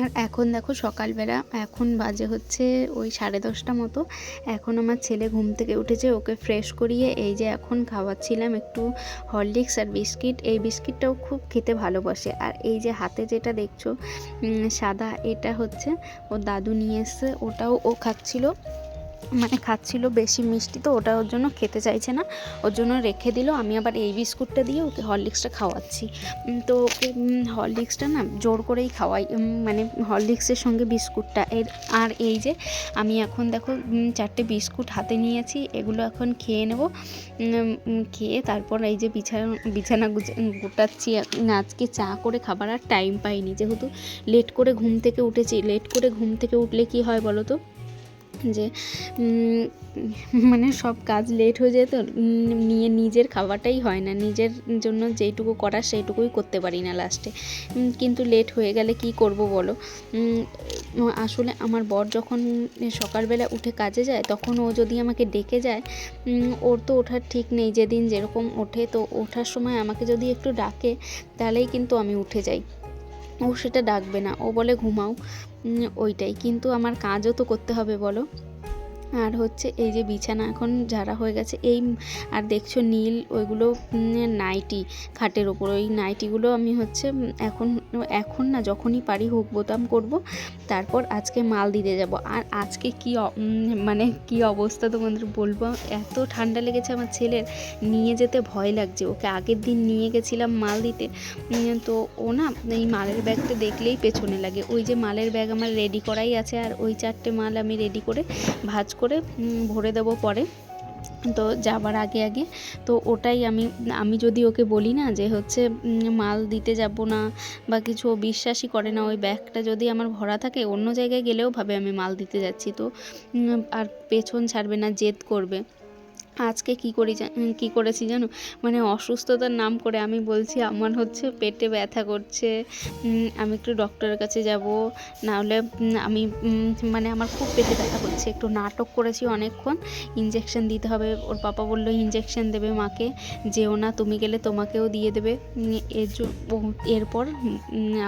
আর এখন দেখো সকালবেলা, এখন বাজে হচ্ছে ওই সাড়ে দশটা মতো। এখন আমার ছেলে ঘুম থেকে উঠেছে, ওকে ফ্রেশ করিয়ে এই যে এখন খাওয়াচ্ছিলাম একটু হরলিক্স আর বিস্কিট। এই বিস্কিটটাও খুব খেতে ভালোবাসে। আর এই যে হাতে যেটা দেখছ সাদা, এটা হচ্ছে ওর দাদু নিয়ে এসছে, ওটাও ও খাচ্ছিল। মানে খাচ্ছিল বেশি মিষ্টি, তো ওটা ওর জন্য খেতে চাইছে না। ওর জন্য রেখে দিল, আমি আবার এই বিস্কুটটা দিয়ে ওকে হরলিক্সটা খাওয়াচ্ছি। তো ওকে হরলিক্সটা না জোর করেই খাওয়াই মানে হরলিক্সের সঙ্গে বিস্কুটটা। এর, আর এই যে আমি এখন দেখো চারটে বিস্কুট হাতে নিয়েছি, এগুলো এখন খেয়ে নেব। খেয়ে তারপর এই যে বিছানা বিছানা গোটাচ্ছি আজকে চা করে খাবার আর টাইম পাইনি, যেহেতু লেট করে ঘুম থেকে উঠেছি। লেট করে ঘুম থেকে উঠলে কি হয় বলো তো? যে মানে সব কাজ লেট হয়ে যায় তো নিয়ে নিজের খাওয়াটাই হয় না। নিজের জন্য যেইটুকু করার সেইটুকুই করতে পারি না লাস্টে কিন্তু লেট হয়ে গেলে কি করব বলো? আসলে আমার বর যখন সকালবেলা উঠে কাজে যায়, তখন ও যদি আমাকে ডেকে যায় ওর তো ওঠার ঠিক নেই। যেদিন যেরকম ওঠে, তো ওঠার সময় আমাকে যদি একটু ডাকে, তাহলেই কিন্তু আমি উঠে যাই। ও সেটা ডাকবে না। ও বলে, ঘুমাও। ওইটাই। কিন্তু আমার কাজও তো করতে হবে, বলো। আর হচ্ছে এই যে বিছানা এখন ঝাড়া হয়ে গেছে, এই আর দেখছ নীল ওইগুলো নাইটি, খাটের ওপর, ওই নাইটিগুলো আমি হচ্ছে এখন এখন না যখনই পারি হুক বোতাম করব, তারপর আজকে মাল দিতে যাব। আর আজকে কি মানে কি অবস্থা তোমাদের বলব? এত ঠান্ডা লেগেছে আমার ছেলের, নিয়ে যেতে ভয় লাগছে। ওকে আগের দিন নিয়ে গেছিলাম মাল দিতে তো ও না এই মালের ব্যাগটা দেখলেই পেছনে লাগে। ওই যে মালের ব্যাগ আমার রেডি করাই আছে, আর ওই চারটে মাল আমি রেডি করে ভাজ করে ভরে দেবো পরে। তো যাবার আগে আগে। তো ওটাই আমি আমি যদি ওকে বলি না যে হচ্ছে মাল দিতে যাব না বা কিছু বিশ্বাসই করে না, ওই ব্যাগটা যদি আমার ভরা থাকে, অন্য জায়গায় গেলেও ভাবে আমি মাল দিতে যাচ্ছি। তো আর পেছন ছাড়বে না, জেদ করবে। আজকে কি করি কি করেছি জানো? মানে অসুস্থতার নাম করে আমি বলছি, আমার হচ্ছে পেটে ব্যথা করছে আমি একটু ডক্টরের কাছে যাব, নাহলে আমি মানে আমার খুব পেটে ব্যথা করছে। একটু নাটক করেছি অনেকক্ষণ ইঞ্জেকশন দিতে হবে। ওর পাপা বলল ইঞ্জেকশন দেবে মাকে, যেও না, তুমি গেলে তোমাকেও দিয়ে দেবে। এর এরপর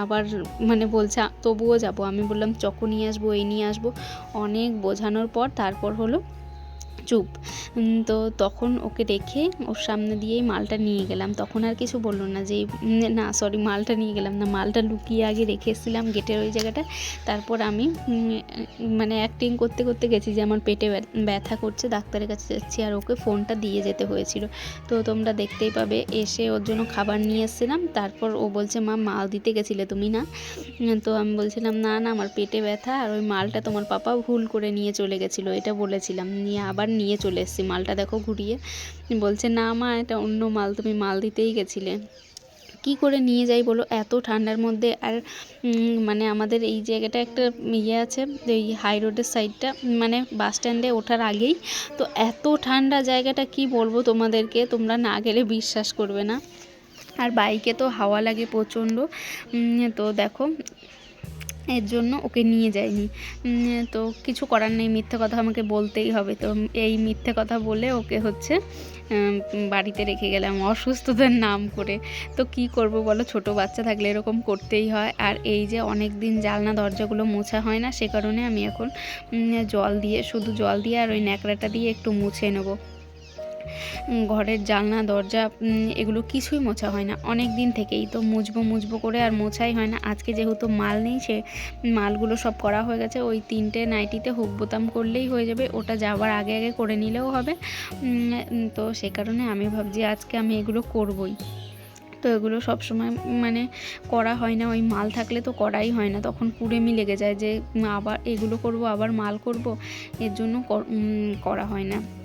আবার মানে বলছে তবুও যাব। আমি বললাম, চকো নিয়ে আসব, এই নিয়ে আসব। অনেক বোঝানোর পর, তারপর হলো চুপ। তো তখন ওকে রেখে ওর সামনে দিয়েই মালটা নিয়ে গেলাম। তখন আর কিছু বলল না যে না সরি মালটা নিয়ে গেলাম না। মালটা লুকিয়ে আগে রেখে এসেছিলাম গেটের ওই জায়গাটা। তারপর আমি মানে অ্যাক্টিং করতে করতে গেছি যে আমার পেটে ব্যথা করছে, ডাক্তারের কাছে যাচ্ছি আর ওকে ফোনটা দিয়ে যেতে হয়েছিল। তো তোমরা দেখতেই পাবে, এসে ওর জন্য খাবার নিয়ে এসেছিলাম। তারপর ও বলছে, মা, মাল দিতে গেছিলে তুমি না? তো আমি বলছিলাম, না না, আমার পেটে ব্যথা আর ওই মালটা তোমার পাপা ভুল করে নিয়ে চলে গেছিল। এটা বলেছিলাম। নিয়ে আবার নিয়ে চলে এসেছি মালটা দেখো ঘুরিয়ে। বলছে, না মা, এটা অন্য মাল, তুমি মাল দিতেই গেছিলে। কি করে নিয়ে যাই বলো? এত ঠান্ডার মধ্যে আর মানে আমাদের এই জায়গাটা একটা ইয়ে আছে, এই হাই রোডের সাইডটা মানে বাস স্ট্যান্ডে ওঠার আগেই। তো এত ঠান্ডা জায়গাটা কি বলব তোমাদেরকে? তোমরা না গেলে বিশ্বাস করবে না। আর বাইকে তো হাওয়া লাগে প্রচণ্ড। তো দেখো এর জন্য ওকে নিয়ে যায়নি। তো কিছু করার নেই, মিথ্যে কথা আমাকে বলতেই হবে। তো এই মিথ্যে কথা বলে ওকে হচ্ছে বাড়িতে রেখে গেলাম অসুস্থতার নাম করে। তো কি করব বলো? ছোট বাচ্চা থাকলে এরকম করতেই হয়। আর এই যে অনেক দিন জালনা দরজাগুলো মোছা হয় না, সে কারণে আমি এখন জল দিয়ে, শুধু জল দিয়ে আর ওই ন্যাকড়াটা দিয়ে একটু মুছে নেব। ঘরের জানলা, দরজা এগুলো কিছুই মোছা হয় না। অনেক দিন থেকেই তো মুছবো মুছবো করে আর মোছাই হয় না। আজকে যেহেতু মাল নেই, সে মালগুলো সব করা হয়ে গেছে। ওই তিনটে নাইটিতে হুক বোতাম করলেই হয়ে যাবে। ওটা যাওয়ার আগে আগে করে নিলেও হবে। তো সে কারণে আমি ভাবছি আজকে আমি এগুলো করবই। তো এগুলো সব সময় মানে করা হয় না। ওই মাল থাকলে তো করাই হয় না। তখন কুড়েমি লেগে যায় যে, আবার এগুলো করব, আবার মাল করব। এর জন্য কর- করা হয় না।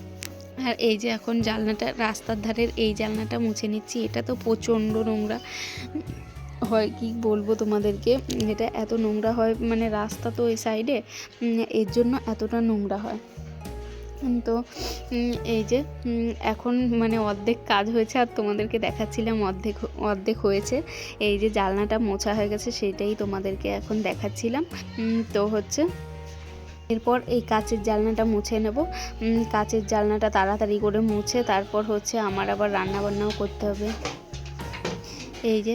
আর এই যে এখন জানলাটা রাস্তার ধারের এই জানলাটা মুছে নিচ্ছি, এটা তো প্রচণ্ড নোংরা। হয় কি বলব তোমাদেরকে, এটা এত নোংরা হয় মানে রাস্তা তো ওই সাইডে এর জন্য এতটা নোংরা হয়। তো এই যে এখন মানে অর্ধেক কাজ হয়েছে, আর তোমাদেরকে দেখাচ্ছিলাম অর্ধেক অর্ধেক হয়েছে। এই যে জালনাটা মোছা হয়ে গেছে, সেটাই তোমাদেরকে এখন দেখাচ্ছিলাম। তো হচ্ছে এরপর এই কাচের জালনাটা মুছে নেব। কাচের জালনাটা তাড়াতাড়ি করে মুছে, তারপর হচ্ছে আমার আবার রান্না বান্নাও করতে হবে। এই যে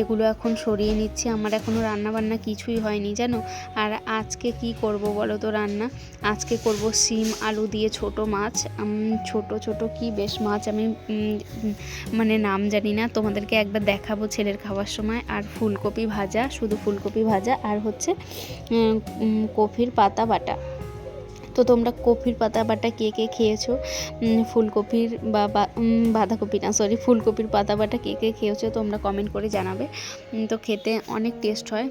এগুলো এখন সরিয়ে নিচ্ছি। আমার এখনও রান্না বান্না কিছুই হয়নি, জানো? আর আজকে কি করব বলো তো রান্না? আজকে করব সিম, আলু দিয়ে ছোট মাছ। ছোট ছোট কি বেশ মাছ আমি মানে নাম জানি না। তোমাদেরকে একবার দেখাবো ছেলের খাওয়ার সময়। আর ফুলকপি ভাজা, শুধু ফুলকপি ভাজা। আর হচ্ছে কফির পাতা বাটা। তো তোমরা কফির পাতা বাটা কে কে খেয়েছো? ফুলকপির বা বাঁধাকপি না সরি ফুলকপির পাতা বাটা কে কে খেয়েছো তোমরা কমেন্ট করে জানাবে। তো খেতে অনেক টেস্ট হয়।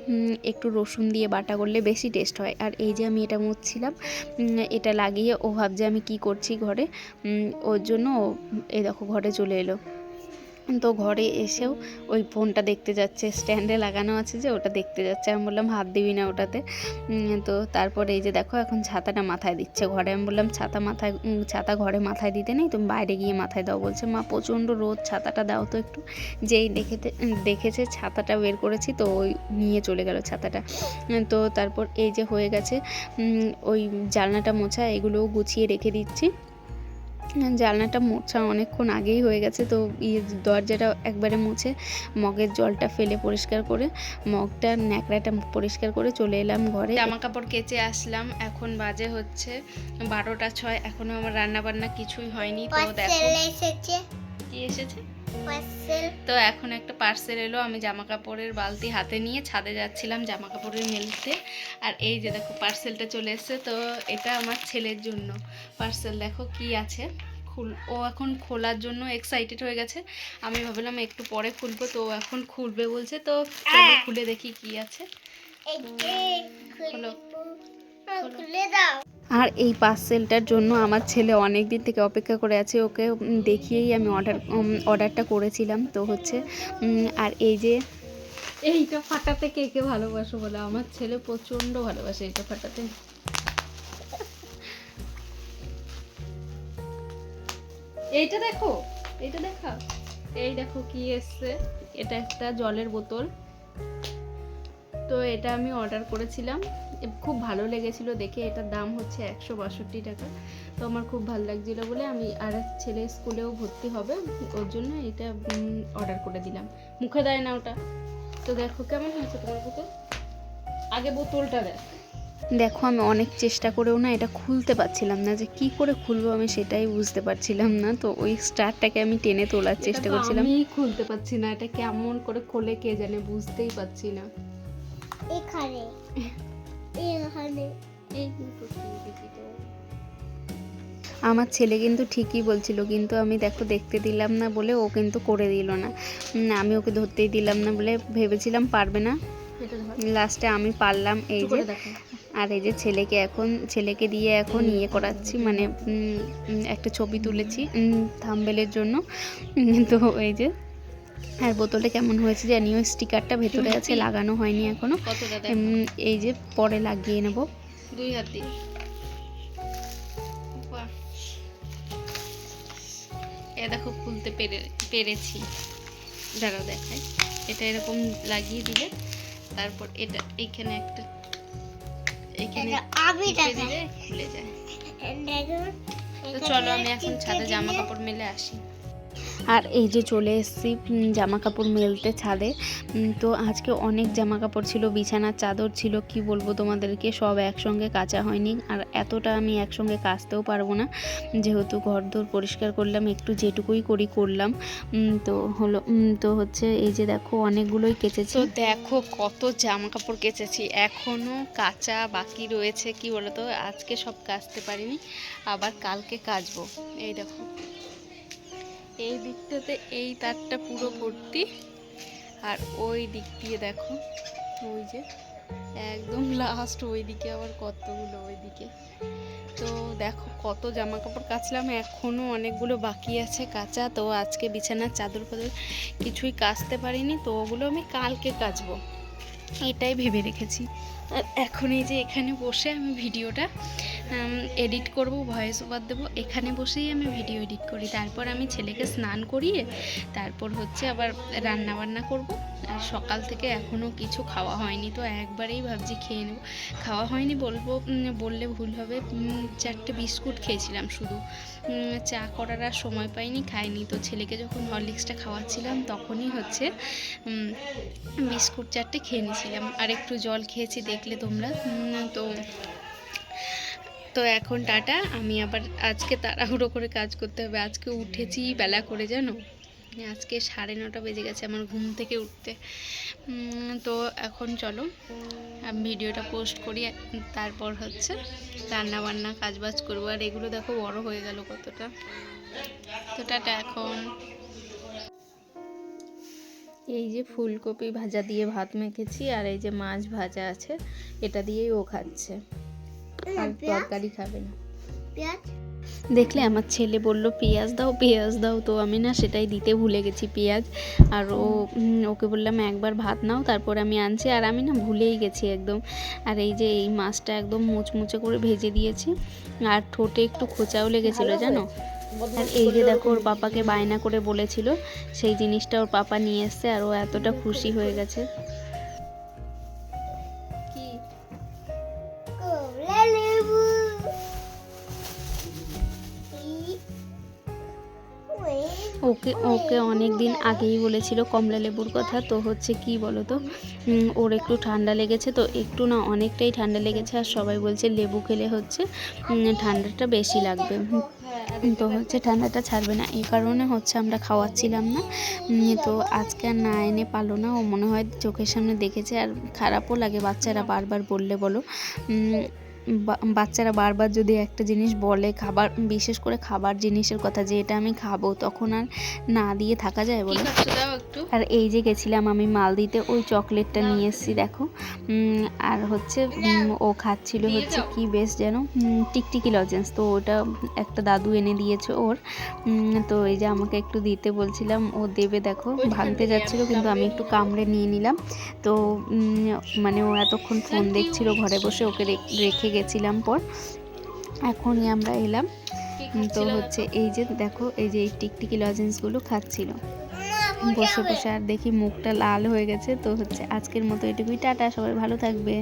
একটু রসুন দিয়ে বাটা করলে বেশি টেস্ট হয়। আর এই যে আমি এটা মুছছিলাম এটা লাগিয়ে ও ভাবছে আমি কি করছি ঘরে? ওর জন্য এই দেখো ঘরে চলে এলো। তো ঘরে এসেও ওই ফোনটা দেখতে যাচ্ছে, স্ট্যান্ডে লাগানো আছে যে ওটা দেখতে যাচ্ছে। আমি বললাম, হাত দিবি না ওটাতে। তো তারপরে এই যে দেখো, এখন ছাতাটা মাথায় দিচ্ছে ঘরে। আমি বললাম, ছাতা মাথায় ছাতা ঘরে মাথায় দিতে নেই, তুমি বাইরে গিয়ে মাথায় দাও। বলছে, মা, প্রচণ্ড রোদ, ছাতাটা দাও তো একটু। যেই দেখেতে দেখেছে ছাতাটা বের করেছি, তো ওই নিয়ে চলে গেল ছাতাটা। তো তারপর এই যে হয়ে গেছে ওই জানলাটা মোছা, এগুলোও গুছিয়ে রেখে দিচ্ছি। জানলাটা মোছা অনেকক্ষণ আগেই হয়ে গেছে তো ইয়ে দরজাটা একবারে মুছে মগের জলটা ফেলে পরিষ্কার করে মগটা ন্যাকড়াটা পরিষ্কার করে চলে এলাম ঘরে। জামা কাপড় কেচে আসলাম এখন বাজে হচ্ছে বারোটা ছয় এখনও আমার রান্না বান্না কিছুই হয়নি তো দেখো। কি এসেছে? তো এখন একটা পার্সেল এলো আমি জামা কাপড়ের বালতি হাতে নিয়ে ছাদে যাচ্ছিলাম জামা কাপড়ের মেলতে। আর এই যে দেখো পার্সেলটা চলে এসেছে তো এটা আমার ছেলের জন্য। পার্সেল দেখো কি আছে। খুল ও এখন খোলার জন্য এক্সাইটেড হয়ে গেছে। আমি ভাবলাম একটু পরে খুলবো তো ও এখন খুলবে বলছে তো খুলে দেখি কি আছে। খুলে দাও। আর এই পার্সেলটার জন্য আমার ছেলে অনেক দিন থেকে অপেক্ষা করে আছে, ওকে দেখিয়েই আমি অর্ডার অর্ডারটা করেছিলাম, তো হচ্ছে আর এই যে এইটা ফাটাতে কে কে ভালোবাসো বলে? আমার ছেলে প্রচণ্ড ভালোবাসে এটা ফাটাতে। এইটা দেখো, এইটা দেখা। এই দেখো কি এসছে, এটা একটা জলের বোতল। তো এটা আমি অর্ডার করেছিলাম। খুব ভালো লেগেছিল দেখে। এটার দাম হচ্ছে একশো বাষট্টি টাকা। তো আমার খুব ভালো লাগছিল বলে আমি আর ছেলে স্কুলেও ভর্তি হবে। ওর জন্য এটা অর্ডার করে দিলাম। মুখে দেয় না ওটা। তো দেখো কেমন হয়েছে তোমার বোতল আগে বোতলটা দেখ। দেখো আমি অনেক চেষ্টা করেও না এটা খুলতে পারছিলাম না যে কি করে খুলবো আমি সেটাই বুঝতে পারছিলাম না। তো ওই স্টারটাকে আমি টেনে তোলার চেষ্টা করছিলাম। আমি খুলতে পারছি না। এটা কেমন করে খোলে কে জানে বুঝতেই পারছি না। এখানে। এখানে। আমার ছেলে কিন্তু ঠিকই বলছিল কিন্তু আমি দেখো দেখতে দিলাম না বলে ও কিন্তু করে দিল না। আমি ওকে ধরতেই দিলাম না বলে ভেবেছিলাম পারবে না। লাস্টে আমি পারলাম এই যে আর এই যে ছেলেকে এখন ছেলেকে দিয়ে এখন ইয়ে করাচ্ছি মানে একটা ছবি তুলেছি থাম্বেলের জন্য। তো এই যে আর বোতলটা কেমন হয়েছে জানি ওই স্টিকারটা ভেতরে আছে লাগানো হয়নি এখনও। এই যে পরে লাগিয়ে নেব। দুই হাতি। এ দেখো খুলতে পেরে পেরেছি। দাঁড়াও দেখাই। এটা এরকম লাগিয়ে দিলে তারপর এটা এখানে একটা টিপে দিলে খুলে যায়। তো চলো আমি এখন ছাদে জামা কাপড় মেলে আসি। আর এই যে চলে এসেছি জামা কাপড় মেলতে ছাদে। তো আজকে অনেক জামা কাপড় ছিল, বিছানার চাদর ছিল, কি বলব তোমাদেরকে, সব একসঙ্গে কাচা হয়নি। আর এতটা আমি একসঙ্গে কাচতেও পারব না। যেহেতু ঘর দোর পরিষ্কার করলাম, একটু যেটুকুই করি করলাম। তো হলো তো হচ্ছে এই যে দেখো, অনেকগুলোই কেচেছি। দেখো কত জামা কাপড় কেচেছি এখনও কাঁচা বাকি রয়েছে, কি বলতো? আজকে সব কাচতে পারিনি, আবার কালকে কাচবো। এই দেখো। এই দিকটাতে এই তারটা পুরো ভর্তি। আর ওই দিক দিয়ে দেখো, ওই যে একদম লাস্ট ওই দিকে আবার কতগুলো ওই দিকে। তো দেখো কত জামা কাপড় কাচলাম এখনও অনেকগুলো বাকি আছে কাঁচা। তো আজকে বিছানার চাদর ফাদর কিছুই কাচতে পারিনি, তো ওগুলো আমি কালকে কাচবো। এটাই ভেবে রেখেছি। আর এখন এই যে এখানে বসে আমি ভিডিওটা এডিট করব ভয়েস ওভার দেবো। এখানে বসেই আমি ভিডিও এডিট করি। তারপর আমি ছেলেকে স্নান করিয়ে তারপর হচ্ছে আবার রান্না বান্না করব। আর সকাল থেকে এখনও কিছু খাওয়া হয়নি, তো একবারেই ভাবছি খেয়ে নেব। খাওয়া হয়নি বলব বললে ভুল হবে। চারটে বিস্কুট খেয়েছিলাম শুধু। চা করার আর সময় পাইনি, খাইনি। তো ছেলেকে যখন হরলিক্সটা খাওয়াচ্ছিলাম তখনই হচ্ছে বিস্কুট চারটে খেয়ে নিয়েছিলাম আর একটু জল খেয়েছি দেখলে তোমরা। তো তো এখন টাটা। আমি আবার আজকে তাড়াহুড়ো করে কাজ করতে হবে। আজকে উঠেছি বেলা করে, জানো? আজকে সাড়ে নটা বেজে গেছে আমার ঘুম থেকে উঠতে। তো এখন চলো, আমি ভিডিওটা পোস্ট করি, তারপর হচ্ছে রান্না বান্না কাজ বাজ করব। আর এগুলো দেখো বড় হয়ে গেল কতটা। তো টাটা এখন। এই যে ফুলকপি ভাজা দিয়ে ভাত মেখেছি, আর এই যে মাছ ভাজা আছে, এটা দিয়েই ও খাচ্ছে। আর তরকারি খাবে না। পেঁয়াজ? দেখলে আমার ছেলে বলল পেঁয়াজ দাও পেঁয়াজ দাও। তো আমি না সেটাই দিতে ভুলে গেছি পেঁয়াজ। আর ও ওকে বললাম একবার ভাত নাও তারপর আমি আনছি। আর আমি না ভুলেই গেছি একদম। আর এই যে এই মাছটা একদম মুচমুচে করে ভেজে দিয়েছি। আর ঠোঁটে একটু খোঁচাও লেগেছিল জানো? আর এই যে দেখো ওর পাপাকে বায়না করে বলেছিল সেই জিনিসটা ওর পাপা নিয়ে এসছে আর ও এতটা খুশি হয়ে গেছে। ওকে ওকে অনেক দিন আগেই বলেছিল কমলা লেবুর কথা, তো হচ্ছে কি বলো তো ওর একটু ঠান্ডা লেগেছে, তো একটু না অনেকটাই ঠান্ডা লেগেছে, আর সবাই বলছে লেবু খেলে হচ্ছে ঠান্ডাটা বেশি লাগবে। তো হচ্ছে ঠান্ডাটা ছাড়বে না, এই কারণে হচ্ছে আমরা খাওয়াচ্ছিলাম না। তো আজকে আর না এনে পারল না, ও মনে হয় চোখের সামনে দেখেছে, আর খারাপও লাগে বাচ্চারা বারবার বললে বলো। বাচ্চারা বারবার যদি একটা জিনিস বলে খাবার বিশেষ করে খাবার জিনিসের কথা যে এটা আমি খাব তখন আর না দিয়ে থাকা যায় বলে। আর এই যে গেছিলাম আমি মাল দিতে ওই চকলেটটা নিয়ে এসেছি দেখো। আর হচ্ছে ও খাচ্ছিল হচ্ছে কি বেশ যেন টিকটিকি লজেন্স। তো ওটা একটা দাদু এনে দিয়েছে ওর। তো এই যে আমাকে একটু দিতে বলছিলাম ও দেবে দেখো ভাঙতে যাচ্ছিল কিন্তু আমি একটু কামড়ে নিয়ে নিলাম। তো মানে ও এতক্ষণ ফোন দেখছিল ঘরে বসে ওকে রেখ- রেখে গেছিলাম পর এখনই আমরা এলাম। তো হচ্ছে এই যে দেখো এই যে এই টিকটিকি লজেন্সগুলো খাচ্ছিল। বসে বসে আর দেখি মুখটা লাল হয়ে গেছে তো হচ্ছে আজকের মতো এটুকুই। টাটা সবাই ভালো থাকবে।